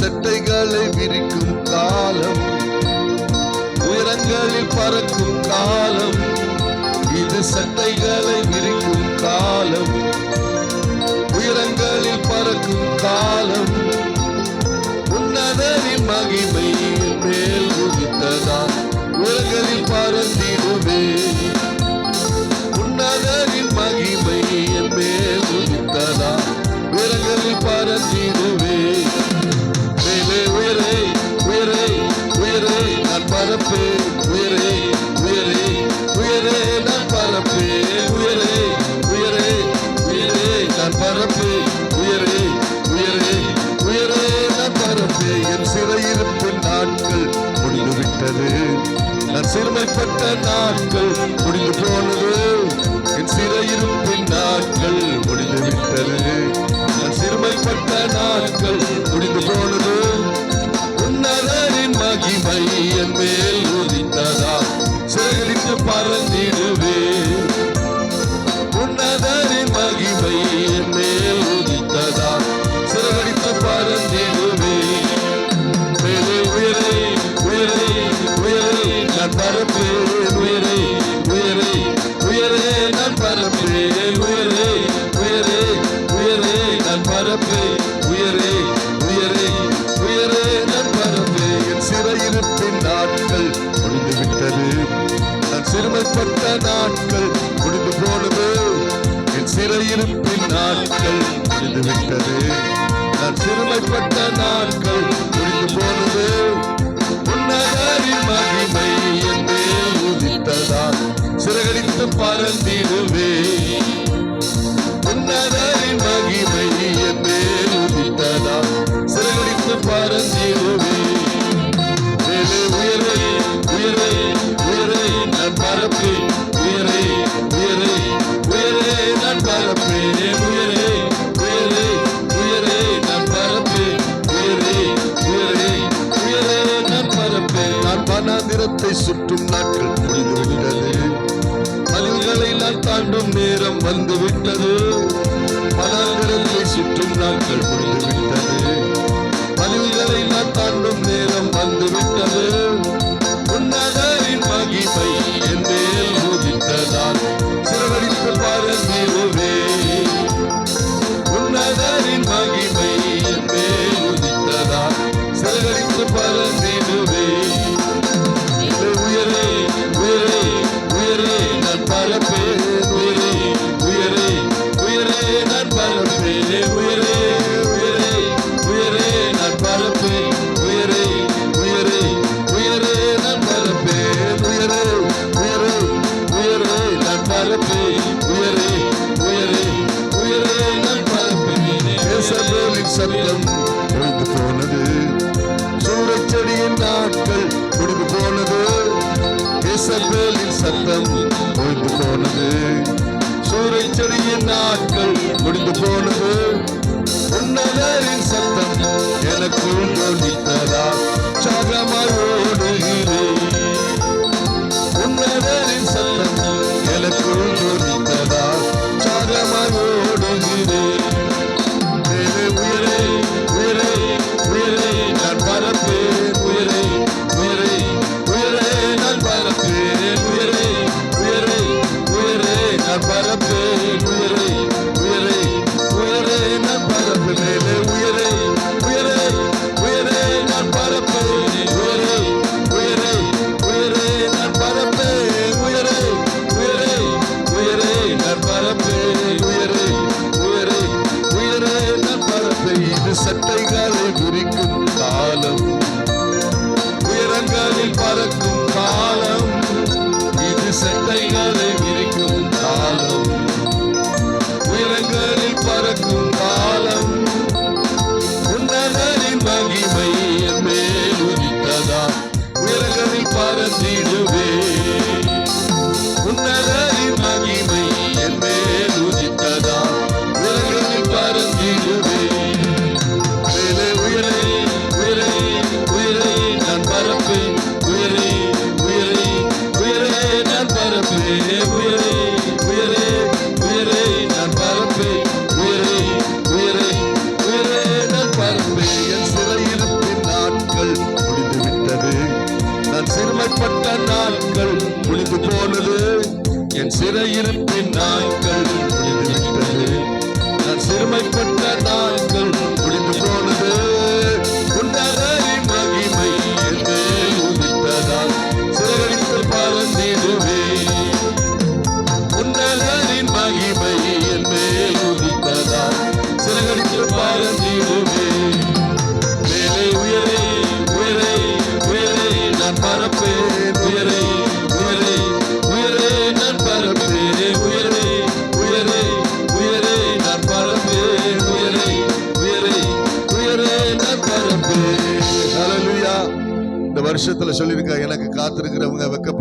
செட்டைகளை விரிக்கும் காலம் உயரங்களில் பறக்கும் காலம் இது சட்டைகளை விரிக்கும் காலம் உயரங்களில் பறக்கும் காலம். உன்னதரின் மகிமையில் மேல் பரப்பே உயரே உயரே உயரே நான் என் சிறையிருப்பின் நாட்கள் முடிந்து விட்டது. நான் சிறுமைப்பட்ட நாட்கள் முடிந்து போனது. என் சிறையிருப்பின் நாட்கள் முடிந்து விட்டது. நான் சிறுமைப்பட்ட நாட்கள் முடிந்து போனது. உன்னதரின் மகிமை என் நான் உயரே உயரே உயரே என் சிறையிருப்பின் நாட்கள் முடிந்து விட்டது நான் சிறுமைப்பட்ட நாட்கள் முடிந்து போனது. என் சிறையிருப்பின் நாட்கள் முடிந்து விட்டது நான் சிறுமைப்பட்ட நாட்கள் முடிந்து போனது. நாட்கள் முடிந்து விட்டது மதில்களை நான் தாண்டும் நேரம் வந்து விட்டது வனாந்திரத்தை சுற்றும் நாட்கள் முடிந்து விட்டது பதிவுகளை நான் தாண்டும் நேரம் வந்து விட்டது உன்னதரின் மகிமை என் மேல் உதித்ததால் சிறவடித்து பறந்திடுவே உன்னதரின் மகிமை நாட்கள் முடிந்து போனது பாதைகளை விரிக்கும் காலம். உயரங்களில் பறக்கும் காலம். உன்னதனின் மகிமை என் மேல் உதித்ததா உயரங்களில் பறந்திடும் போனது. என் சிறையிருப்பின் நாட்கள் நான் சிறுமைப்பட்ட நாட்கள் முடிந்து போனது. உன்னரை மகிமை என்று உதித்ததால் சிறகடித்த பறந்திடுவே உன்னரின் மகிமை என்று உதித்ததால் வருஷத்துல சொல்லியிருக்கா எனக்கு காத்திருக்கிறவங்க வெக்கப்ப